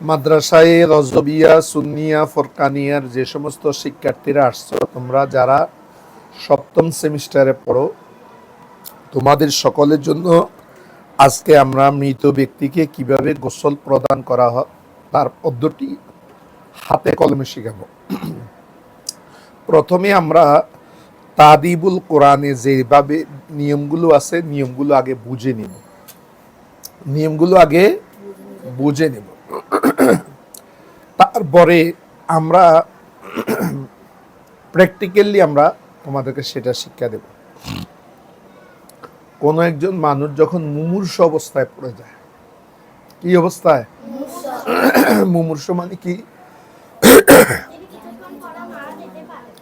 মাদ্রাসায় রজবিয়া, সুন্নিয়া, ফরকানিয়ার যে সমস্ত শিক্ষার্থীরা আসছো, তোমরা যারা সপ্তম সেমিস্টারে পড়ো, তোমাদের সকলের জন্য আজকে আমরা মৃত ব্যক্তিকে কীভাবে গোসল প্রদান করা হয়, তার পদ্ধতি হাতে কলমে শিখাবো। প্রথমে আমরা তাদিবুল কোরআনে যেভাবে নিয়মগুলো আছে, নিয়মগুলো আগে বুঝে নিব। নিয়মগুলো আগে বুঝে নেব। তারপরে আমরা প্র্যাকটিক্যালি আমরা তোমাদেরকে সেটা শিক্ষা দেব। কোনো একজন মানুষ যখন মুমূর্ষ অবস্থায় পড়ে যায়, কি অবস্থায়? মুমূর্ষ মানে কি?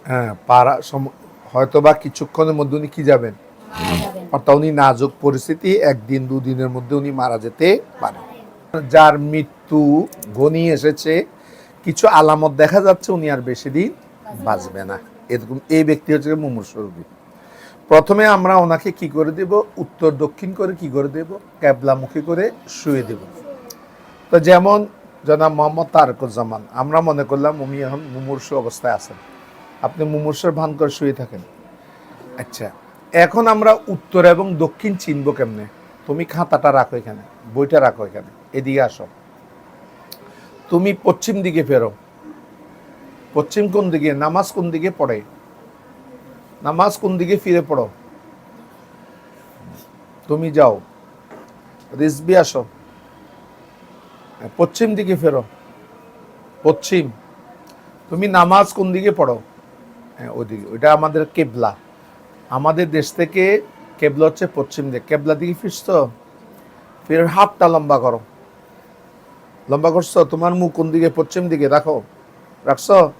হ্যাঁ পারা হয়তো বা কিছুক্ষণের মধ্যে উনি কি যাবেন? অর্থাৎ উনি নাজুক পরিস্থিতি, একদিন দুদিনের মধ্যে উনি মারা যেতে পারেন যার মৃত্যু ঘনিয়ে এসেছে, কিছু আলামত দেখা যাচ্ছে, উনি আর বেশি দিন বাঁচবে না। এরকম এই ব্যক্তি হচ্ছে মুমূর্ষ রোগী। প্রথমে আমরা ওনাকে কি করে দেব? উত্তর দক্ষিণ করে কি করে দেব? ক্যাবলামুখী করে শুয়ে দেব। তো যেমন জনাব মোহাম্মদ তারকুজ্জামান, আমরা মনে করলাম উনি এখন মুমূর্ষ অবস্থায় আছেন। আপনি মুমূর্ষের ভান করে শুয়ে থাকেন। আচ্ছা এখন আমরা উত্তর এবং দক্ষিণ চিনব কেমনে? তুমি খাতাটা রাখো এখানে বইটা রাখো এখানে এদিকে আসো। তুমি পশ্চিম দিকে ফেরো। পশ্চিম কোন দিকে? নামাজ কোন দিকে পড়ে? নামাজ কোন দিকে ফিরে পড়ো? তুমি যাও। রিসবি আসো। হ্যাঁ, পশ্চিম দিকে ফেরো। পশ্চিম। তুমি নামাজ কোন দিকে পড়ো? হ্যাঁ ওইদিকে ওইটা আমাদের কেবলা। আমাদের দেশ থেকে কেবলা হচ্ছে পশ্চিম দিকে। কেবলা দিকে ফিরছো ফির হাতটা লম্বা করো। লম্বা করছ? তোমার মুখ কোন দিকে? পশ্চিম দিকে। রাখো। রাখছো?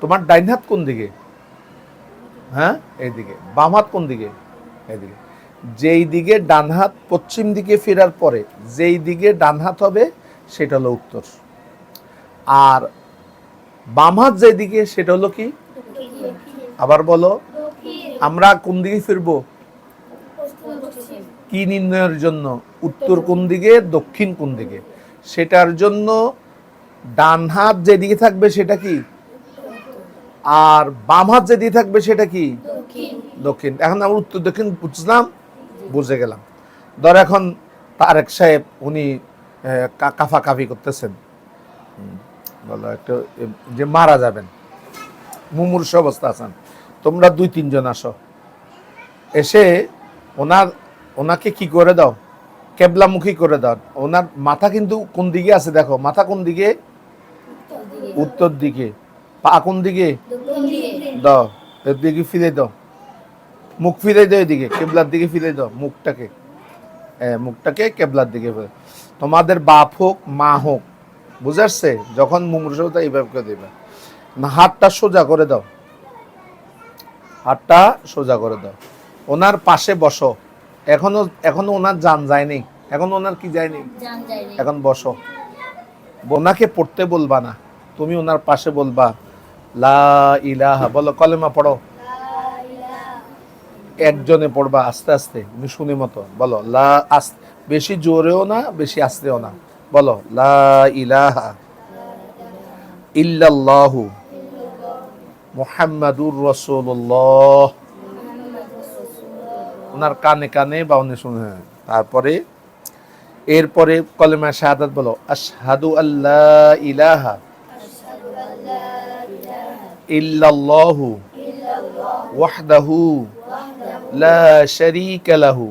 তোমার ডাইন হাত কোন দিকে? হ্যাঁ? এইদিকে। বাম হাত কোন দিকে? এইদিকে। যেই দিকে ডান হাত পশ্চিম দিকে ফেরার পরে যেই দিকে ডান হাত হবে সেটা হলো উত্তর। আর বাম হাত যেদিকে সেটা হলো কি? আবার বলো। আমরা কোন দিকে ফিরবো? কি নির্ণয়ের জন্য? উত্তর কোন দিকে দক্ষিণ কোন দিকে? সেটার জন্য ডান হাত যেদিকে থাকবে সেটা কি? আর বাম হাত যেদিকে থাকবে সেটা কি? দক্ষিণ। এখন আমরা উত্তর দক্ষিণ বুঝলাম বুঝে গেলাম। ধর এখন তারেক সাহেব উনি কাফাকাফি করতেছেন। বলো একটু যে মারা যাবেন। মুমূর্ষ অবস্থা আছেন। তোমরা দুই, তিনজন আসো। এসে ওনার, ওনাকে কি করে দাও? কেবলামুখী করে দাও। ওনার মাথা কিন্তু কোন দিকে আছে দেখো? মাথা কোন দিকে? উত্তর দিকে। পা কোন দিকে? দাও। দিকে ফিরে দাও। মুখ ফিরে দাও এদিকে। কেবলার দিকে ফিরে দাও মুখটাকে। মুখটাকে কেবলার দিকে ফিরে তোমাদের বাপ হোক, মা হোক, বুঝে আসছে? যখন মুমূর্ষতা এইভাবে দেবে। না হাতটা সোজা করে দাও। হাতটা সোজা করে দাও। ওনার পাশে বসো। এখনও এখনও ওনার জান যায়নি। এখন ওনার কি যায়নি? এখন বসো। ওনাকে পড়তে বলবা না। তুমি ওনার পাশে বলবা লা ইলাহা বলো কলেমা পড়ো। একজনে পড়বা আস্তে আস্তে তুমি শুনে মতো। বলো লা আস বেশি জোরেও না বেশি আস্তেও না। বলো লা ইলাহা ইল্লাল্লাহু মুহাম্মাদুর রাসূলুল্লাহ ওনার কানে কানে বা উনি শুনে। তারপরে, এরপরে কলেমা শাহাদাত বলো, আশহাদু আল্লাহ ইলাহা ইল্লাল্লাহু ওয়াহদাহু লা শারীকা লাহু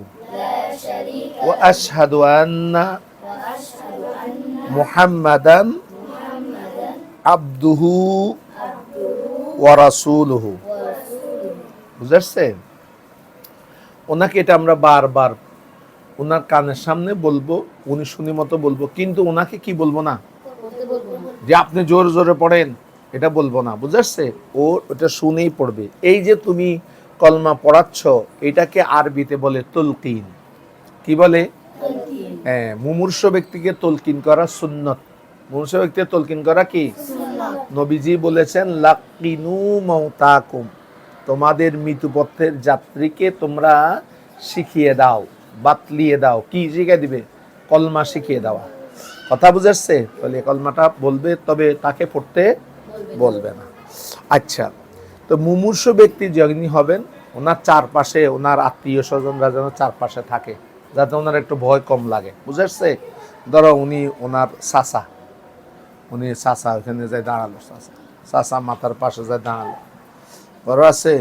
ওয়া আশহাদু আন্না মুহাম্মাদান ওয়া রাসূলুহু। বুঝাচ্ছে ওনাকে এটা আমরা বারবার ওনার কানের সামনে বলব উনি শুনি মতো বলব কিন্তু ওনাকে কি বলব না? যে আপনি জোরে জোরে পড়েন এটা বলব না বুঝাচ্ছে ও ওটা শুনেই পড়বে। এই যে তুমি কলমা পড়াচ্ছ এটাকে আরবিতে বলে তুলকিন। কি বলে? হ্যাঁ মুমূর্ষ ব্যক্তিকে তলকিন করা সুন্নত। মুমূর্ষ ব্যক্তিকে তলকিন করা কি? নবীজি বলেছেন, লাকিনু মৌতাকুম তোমাদের মৃত্যুপথের যাত্রীকে তোমরা শিখিয়ে দাও, বাতলিয়ে দাও। কি শিখিয়ে দিবে? কলমা শিখিয়ে দেওয়া। কথা বুঝাচ্ছে তাহলে কলমাটা বলবে, তবে তাকে পড়তে বলবে না। আচ্ছা তো মুমূর্ষ ব্যক্তি যিনি হবেন, ওনার চারপাশে, ওনার আত্মীয় স্বজনরা যেন চারপাশে থাকে, যাতে ওনার একটু ভয় কম লাগে। বুঝাচ্ছে ধরো উনি ওনার চাচা। উনি চাচা ওখানে যায় দাঁড়াল চাচা। চাচা মাথার পাশে যায় দাঁড়াল। বড় আছে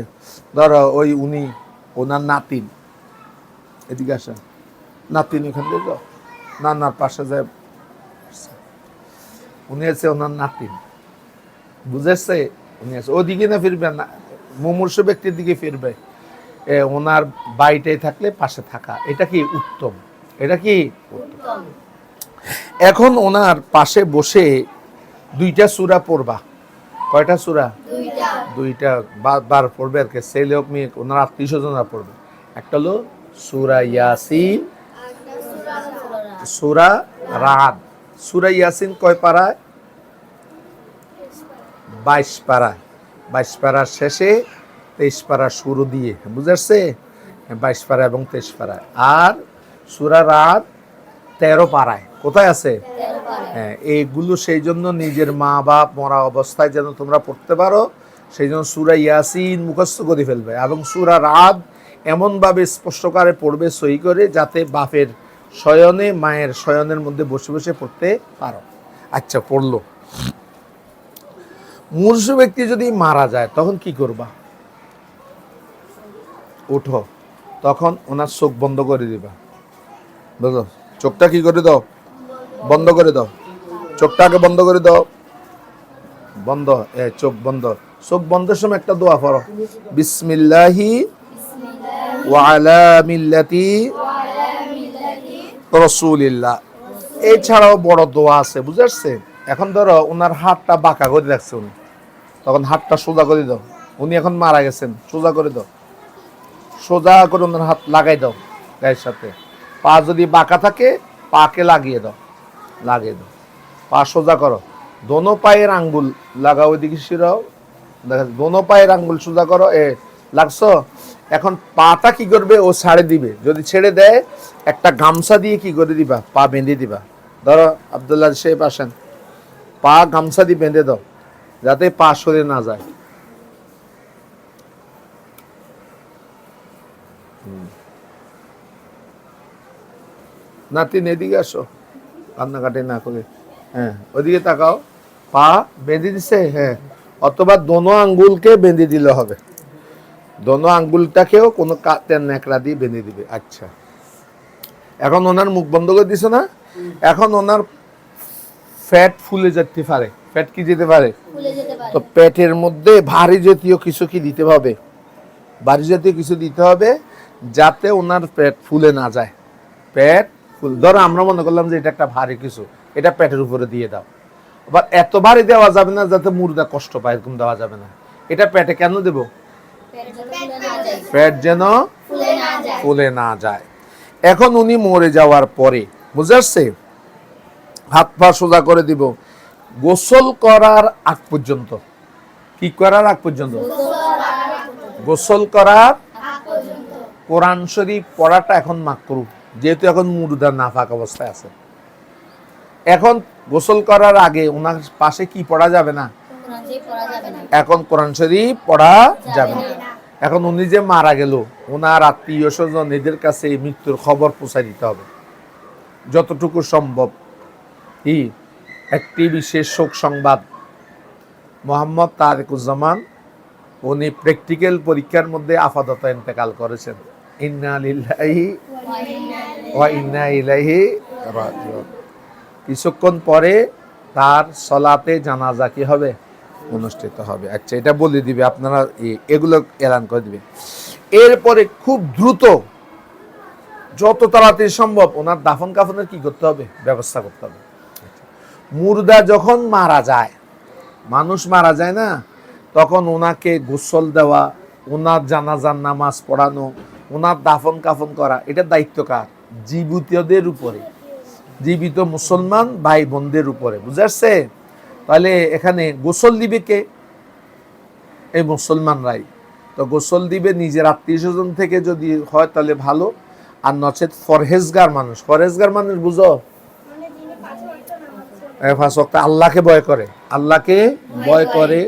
ধরো ওই উনি ওনার নাতিন এদিকে আসেন। নাতিন এখান থেকে যাও। নানার পাশে যায় উনি আছে ওনার নাতিন বুঝেছে? উনি আছে। ওদিকে না ফিরবে না মুমূর্ষ ব্যক্তির দিকে ফিরবে। এ, ওনার বাড়িটাই থাকলে পাশে থাকা। এটা কি উত্তম? এটা কি? এখন ওনার পাশে বসে দুইটা সুরা পড়বা। কয়টা সুরা? দুইটা। বার পড়বে আর কি। ছেলে হোক মেয়ে ওনার আত্মীয় স্বজনরা পড়বে। একটা হলো সুরা ইয়াসিন। সুরা রাত সুরা ইয়াসিন কয় পাড়ায়? বাইশ পাড়ায়। বাইশ পাড়ার শেষে তেইশ পাড়া শুরু দিয়ে। বুঝাচ্ছে বাইশ পাড়া এবং তেইশ পাড়ায়। আর সুরা রাত তেরো পাড়ায়। কোথায় আছে? হ্যাঁ এইগুলো সেই জন্য নিজের মা বাপ মরা অবস্থায় যেন তোমরা পড়তে পারো সেই জন্য সুরা ইয়াসিন মুখস্থ করে ফেলবে এবং সুরা রাত এমনভাবে স্পষ্টকারে পড়বে, সই করে, যাতে বাপের শয়নে, মায়ের শয়নের মধ্যে বসে বসে পড়তে পারো। আচ্ছা পড়ল। মূর্ষ ব্যক্তি যদি মারা যায়, তখন কি করবা? উঠো, তখন ওনার চোখ বন্ধ করে দিবা। বুঝলো? চোখটা কি করে দাও? বন্ধ করে দাও। চোখটাকে বন্ধ করে দাও। বন্ধ, এ, চোখ বন্ধ। চোখ বন্ধের সময় একটা দোয়া পড়ো। বিসমিল্লাহি ওয়ালা রসুলিল্লাহ। এছাড়াও বড় দোয়া আছে বুঝাচ্ছে এখন ধরো ওনার হাতটা বাঁকা করে রাখছে উনি। তখন হাতটা সোজা করে দাও। উনি এখন মারা গেছেন, সোজা করে দাও। সোজা করে ওনার হাত লাগাই দাও গায়ের সাথে। পা যদি বাঁকা থাকে, পাকে লাগিয়ে দাও। লাগিয়ে দাও। পা সোজা করো। দোনো পায়ের আঙ্গুল লাগাও ওইদিকে শিরাও দেখা, দোনো পায়ের আঙ্গুল সোজা করো। এ, লাগছো? এখন পাটা কি করবে? ও ছাড়ে দিবে। যদি ছেড়ে দেয়, একটা গামছা দিয়ে কি করে দিবা? পা বেঁধে দিবা। ধরো, আবদুল্লাহ সাহেব আসেন। পা গামছা দিয়ে বেঁধে দাও, যাতে পা সরে না যায়। নাতিন, এদিকে আসো। কান্নাকাটি না করে। হ্যাঁ ওদিকে তাকাও। পা বেঁধে দিছে হ্যাঁ। অথবা দোনো আঙ্গুলকে বেঁধে দিলে হবে। দোনো আঙ্গুলটাকেও কোনো কাতের ন্যাকড়া দিয়ে বেঁধে দিবে। আচ্ছা। এখন ওনার মুখ বন্ধ করে দিছে না? এখন ওনার ফ্যাট ফুলে যেতে পারে। ফ্যাট কি যেতে পারে? যেতে পারে। তো পেটের মধ্যে ভারী জাতীয় কিছু কি দিতে হবে? ভারী জাতীয় কিছু দিতে হবে যাতে ওনার পেট ফুলে না যায়। পেট ফুল। ধরো আমরা মনে করলাম যে এটা একটা ভারী কিছু এটা পেটের উপরে দিয়ে দাও। আবার এত ভারী দেওয়া যাবে না যাতে মুর্দা কষ্ট পায় এরকম দেওয়া যাবে না। এটা পেটে কেন দেব? পেট যেন ফুলে না যায়। এখন উনি মরে যাওয়ার পরে বুঝে আসছে? হাত পা সোজা করে দিব। গোসল করার আগ পর্যন্ত। কি করার আগ পর্যন্ত? গোসল করার কোরআন শরীফ পড়াটা এখন মাকরু যেহেতু এখন মুরুদা নাফাক অবস্থায় আছে। এখন গোসল করার আগে ওনার পাশে কি পড়া যাবে না? এখন কোরআন শরীফ পড়া যাবে না। এখন উনি যে মারা গেল, ওনার আত্মীয় স্বজন এদের কাছে মৃত্যুর খবর পৌঁছায় দিতে হবে। যতটুকু সম্ভব। কি একটি বিশেষ শোক সংবাদ। মোহাম্মদ তারেকুজ্জামান, উনি প্র্যাকটিক্যাল পরীক্ষার মধ্যে আপাতত ইন্তেকাল করেছেন। ইন্না কিছুক্ষণ পরে তার সলাতে জানাজা কি হবে? অনুষ্ঠিত হবে। আচ্ছা এটা বলে দিবে, আপনারা এগুলো এলান করে দিবে। এরপরে খুব দ্রুত যত তাড়াতাড়ি সম্ভব ওনার দাফন কাফনের কি করতে হবে? ব্যবস্থা করতে হবে। মুর্দা যখন মারা যায়, মানুষ মারা যায় না, তখন ওনাকে গোসল দেওয়া, ওনার জানাজার নামাজ পড়ানো, ওনার দাফন কাফন করা, এটা দায়িত্ব কার? জীবিতদের উপরে, জীবিত মুসলমান ভাই বোনদের উপরে, বুঝাচ্ছে? তাহলে এখানে গোসল দিবে কে? এই মুসলমানরাই। তো গোসল দিবে নিজের আত্মীয় স্বজন থেকে যদি হয় তাহলে ভালো, আর নচেত ফরহেজগার মানুষ। ফরহেজগার মানুষ বুঝো? আল্লাহকে ভয় করে। আল্লাহকে ভয় করে,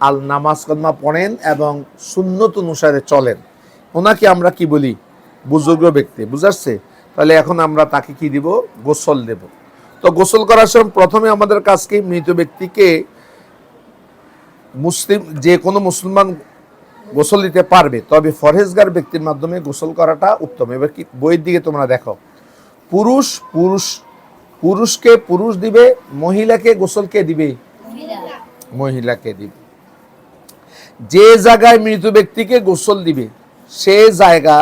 আল নামাজ কলমা পড়েন এবং সুন্নত অনুসারে চলেন। ওনাকে আমরা কি বলি? বুজুর্গ ব্যক্তি, বুঝাচ্ছে? তাহলে এখন আমরা তাকে কি দিব? গোসল দেব। তো গোসল করার সময় প্রথমে আমাদের কাজ কি মৃত ব্যক্তিকে মুসলিম, যে কোনো মুসলমান গোসল দিতে পারবে, তবে ফরহেজগার ব্যক্তির মাধ্যমে গোসল করাটা উত্তম। এবার কি বইয়ের দিকে তোমরা দেখো। পুরুষ পুরুষ, পুরুষকে পুরুষ দিবে, মহিলাকে গোসল কে দিবে? মহিলাকে দিবে। যে জায়গায় মৃত ব্যক্তিকে গোসল দিবে, সে জায়গা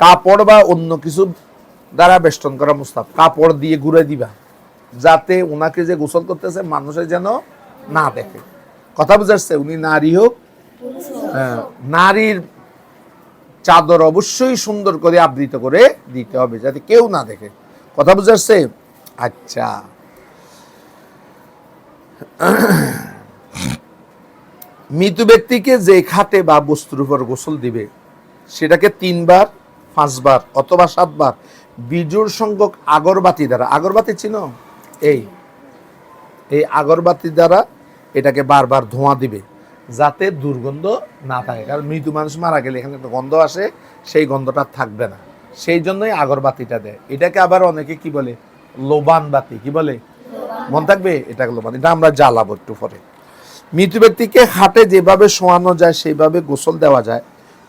কাপড় বা অন্য কিছু দ্বারা বেষ্টন করা মুস্তাব কাপড় দিয়ে ঘুরে দিবা। যাতে ওনাকে যে গোসল করতেছে মানুষের যেন না দেখে। কথা বুঝাচ্ছে? উনি নারী হোক। হ্যাঁ, নারীর চাদর অবশ্যই সুন্দর করে আবৃত করে দিতে হবে যাতে কেউ না দেখে। কথা বুঝাচ্ছে? আচ্ছা। মৃত ব্যক্তিকে যে খাটে বা বস্তুর উপর গোসল দিবে সেটাকে তিনবার পাঁচবার অথবা সাতবার বিজুর সংখ্যক আগরবাতি দ্বারা, আগরবাতি চিনো এই এই আগরবাতি দ্বারা এটাকে বারবার ধোঁয়া দিবে, যাতে দুর্গন্ধ না থাকে। কারণ মৃত মানুষ মারা গেলে এখানে গন্ধ আসে, সেই গন্ধটা থাকবে না। সেই জন্যই আগরবাতিটা দেয়। এটাকে আবার অনেকে কি বলে? লোবান বাতি কি বলে? মন থাকবে? এটা লোবান। এটা আমরা জ্বালাবো একটু পরে। মৃত ব্যক্তিকে হাটে যেভাবে শোয়ানো যায়, সেইভাবে গোসল দেওয়া যায়।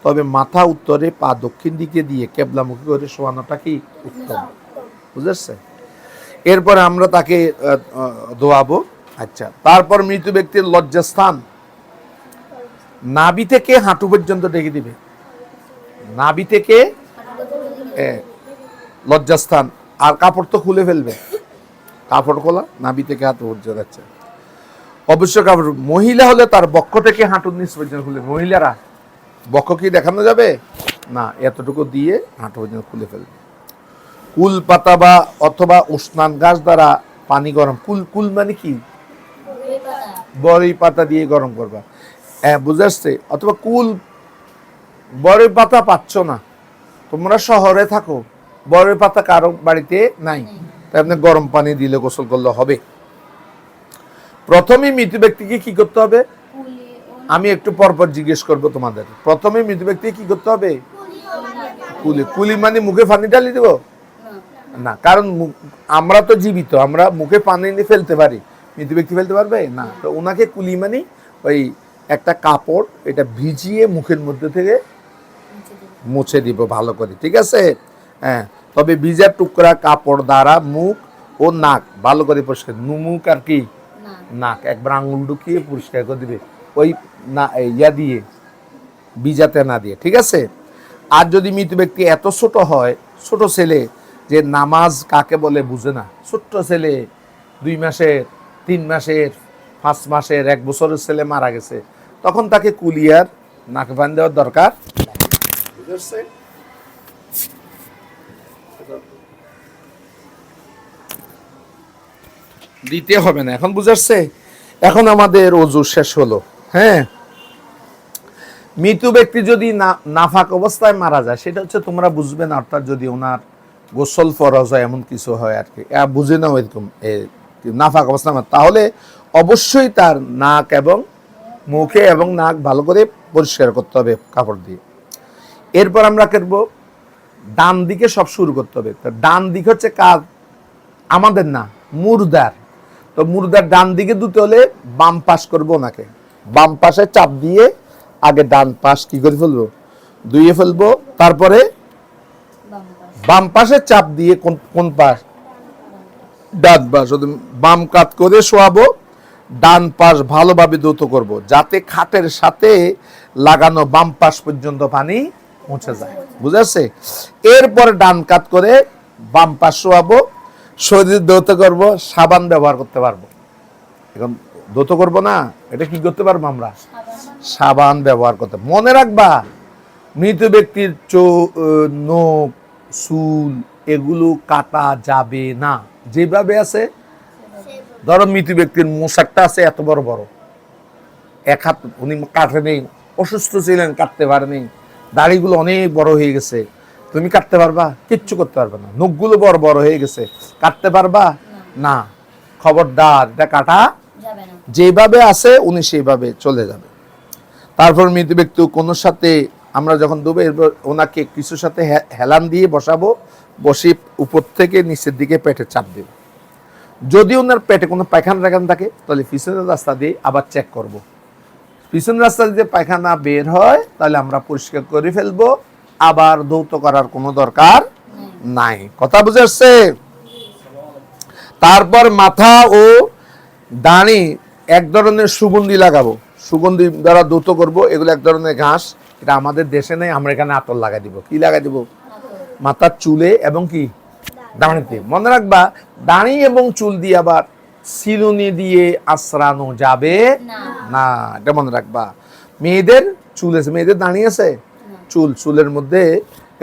তবে মাথা উত্তরে, পা দক্ষিণ দিকে দিয়ে কেবলামুখী করে শোয়ানোটা কি উত্তম? বুঝেছে এরপরে আমরা তাকে ধোয়াবো। আচ্ছা তারপর মৃত ব্যক্তির লজ্জাস্থান। নাভি থেকে হাঁটু পর্যন্ত ডেকে দিবে। নাবি থেকে লজ্জাস্থান। আর কাপড় তো খুলে ফেলবে। কাপড় খোলা, নাভি থেকে হাঁটু পর্যন্ত যাচ্ছে অবশ্য কাপড়, মহিলা হলে তার বক্ষ থেকে হাঁটুর নিচ পর্যন্ত খুলে, মহিলারা বক্ষ কি দেখানো যাবে? না এতটুকু দিয়ে হাঁটু পর্যন্ত খুলে ফেলবে। কুল পাতা বা অথবা উষ্ণান গাছ দ্বারা পানি গরম কুল কুল মানে কি? বড়ই পাতা দিয়ে গরম করবা। হ্যাঁ বুঝাচ্ছে অথবা কুল বড়ই পাতা পাচ্ছ না তোমরা শহরে থাকো বড়ই পাতা কারও বাড়িতে নাই। তাই আপনি গরম পানি দিলে গোসল করলে হবে। প্রথমে মৃত ব্যক্তিকে কি করতে হবে? আমি একটু পরপর জিজ্ঞেস করব তোমাদের। প্রথমে মৃত ব্যক্তি কি করতে হবে? কুলি কুলি মানে মুখে পানি ঢালি দেব? না কারণ আমরা তো জীবিত আমরা মুখে পানি নিয়ে ফেলতে পারি। মৃত ব্যক্তি ফেলতে পারবে? না তো ওনাকে কুলি মানে ওই একটা কাপড় এটা ভিজিয়ে মুখের মধ্যে থেকে মুছে দিব ভালো করে ঠিক আছে? হ্যাঁ তবে ভিজার টুকরা কাপড় দ্বারা মুখ ও নাক ভালো করে পরিষ্কার নু- মুখ আর কি? নাক একবার আঙুল ঢুকিয়ে পরিষ্কার করে দিবে। ওই না ইয়া দিয়ে, বিজাতে না দিয়ে, ঠিক আছে? আর যদি মৃত ব্যক্তি এত ছোট হয়, ছোট ছেলে, যে নামাজ কাকে বলে বুঝে না, ছোট্ট ছেলে, দুই মাসের, তিন মাসের, পাঁচ মাসের, এক বছরের ছেলে মারা গেছে, তখন তাকে কুলিয়ার নাক বান দেওয়ার দরকার। দিতে হবে না। এখন বুঝাচ্ছে এখন আমাদের অজু শেষ হলো। হ্যাঁ। মৃত ব্যক্তি যদি নাফাক অবস্থায় মারা যায়, সেটা হচ্ছে তোমরা বুঝবে না, অর্থাৎ যদি ওনার গোসল ফরজ হয়, এমন কিছু হয় আর কি। বুঝে নাও এরকম নাফাক অবস্থায় মারা- তাহলে অবশ্যই তার নাক এবং মুখে এবং নাক ভালো করে পরিষ্কার করতে হবে কাপড় দিয়ে। এরপর আমরা করব ডান দিকে সব শুরু করতে হবে। তো ডান দিক হচ্ছে কাজ আমাদের না, মুরদার। তো মুরদার ডান দিকে দুটো হলে বাম পাশ করব ওনাকে। বাম পাশে চাপ দিয়ে আগে ডান পাশ কি করে ফেলব? দুইয়ে ফেলব তারপরে বাম পাশে। চাপ দিয়ে কোন কোন পাশ? ডান পাশ। বাম কাত করে শোয়াবো ডান পাশ ভালোভাবে দ্রুত করব যাতে খাটের সাথে লাগানো বাম পাশ পর্যন্ত পানি পৌঁছে যায়। বুঝাচ্ছে এরপর ডান কাত করে বাম পাশ শোয়াবো শরীর দ্রুত করব সাবান ব্যবহার করতে পারব। এখন দ্রুত করব না? এটা কি করতে পারব আমরা? সাবান ব্যবহার করতে মনে রাখবা, মৃত ব্যক্তির চো নখ, চুল এগুলো কাটা যাবে না। যেভাবে আছে, ধরো মৃত ব্যক্তির মোশাকটা আছে, এত বড় বড়। এক হাত উনি কাটে নেই, অসুস্থ ছিলেন, কাটতে পারেনি দাড়িগুলো অনেক বড় হয়ে গেছে। তুমি কাটতে পারবা? কিচ্ছু করতে পারবে না। নখগুলো বড় বড় হয়ে গেছে। কাটতে পারবা? না। খবরদার, এটা কাটা যেভাবে আছে, উনি সেইভাবে চলে যাবে। তারপর মৃত ব্যক্তি কোনো সাথে আমরা যখন দেবো, এরপর ওনাকে কিছুর সাথে হেলান দিয়ে বসাবো, বসে উপর থেকে নিচের দিকে পেটে চাপ দেব। যদি ওনার পেটে কোনো পায়খানা টায়খানা থাকে, তাহলে পিছনের রাস্তা দিয়ে আবার চেক করব। পিছনের রাস্তা দিয়ে পায়খানা বের হয়, তাহলে আমরা পরিষ্কার করে ফেলব। আবার দৌত করার কোনো দরকার নাই। কথা বুঝে তারপর মাথা ও দাঁড়ি এক ধরনের সুগন্ধি লাগাবো। সুগন্ধি দ্বারা দ্রুত করব এগুলো এক ধরনের ঘাস। এটা আমাদের দেশে নেই আমরা এখানে আতর লাগাই দিব। কি লাগাই দিব? মাথার চুলে এবং কি? দাঁড়িতে। মনে রাখবা দাঁড়ি এবং চুল দিয়ে আবার সিলুনি দিয়ে আশ্রানো যাবে না। এটা মনে রাখবা। মেয়েদের চুল আছে মেয়েদের দাঁড়িয়ে আছে? চুল চুলের মধ্যে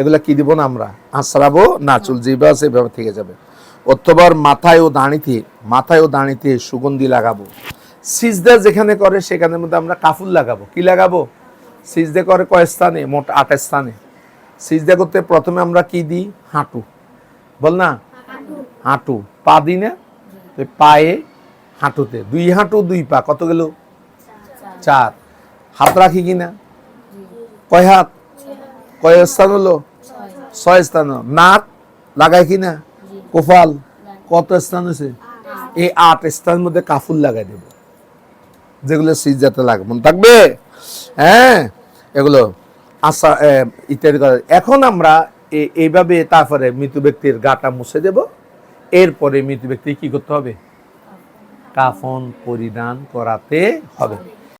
এগুলা কি দিব না আমরা? আশ্রাবো? না চুল যেভাবে আছে এভাবে থেকে যাবে। অথবার মাথায় ও দাঁড়িতে মাথায় ও দাঁড়িতে সুগন্ধি লাগাবো। সিজদা যেখানে করে সেখানের মধ্যে আমরা কাফুল লাগাবো। কি লাগাবো? সিজদে করে কয় স্থানে? মোট আট স্থানে। সিজদা করতে প্রথমে আমরা কি দিই? হাঁটু। বল না? হাঁটু। পা দিই না? পায়ে হাঁটুতে। দুই হাঁটু দুই পা। কত গেল? চার। হাত রাখি কি না? কয় হাত? কয় স্থান হলো? ছয় স্থান হলো। নাক লাগাই কিনা জি। কোফাল। কত স্থান হয়েছে? এই আট স্থানের মধ্যে কাফুল লাগাই দেব। যেগুলো সিজাতে লাগে। মনে থাকবে? হ্যাঁ? এগুলো আশা ইত্যাদি করা। এখন আমরা এইভাবে তারপরে মৃত ব্যক্তির গাটা মুছে দেব। এরপরে মৃত ব্যক্তি কি করতে হবে? কাফন পরিধান করাতে হবে।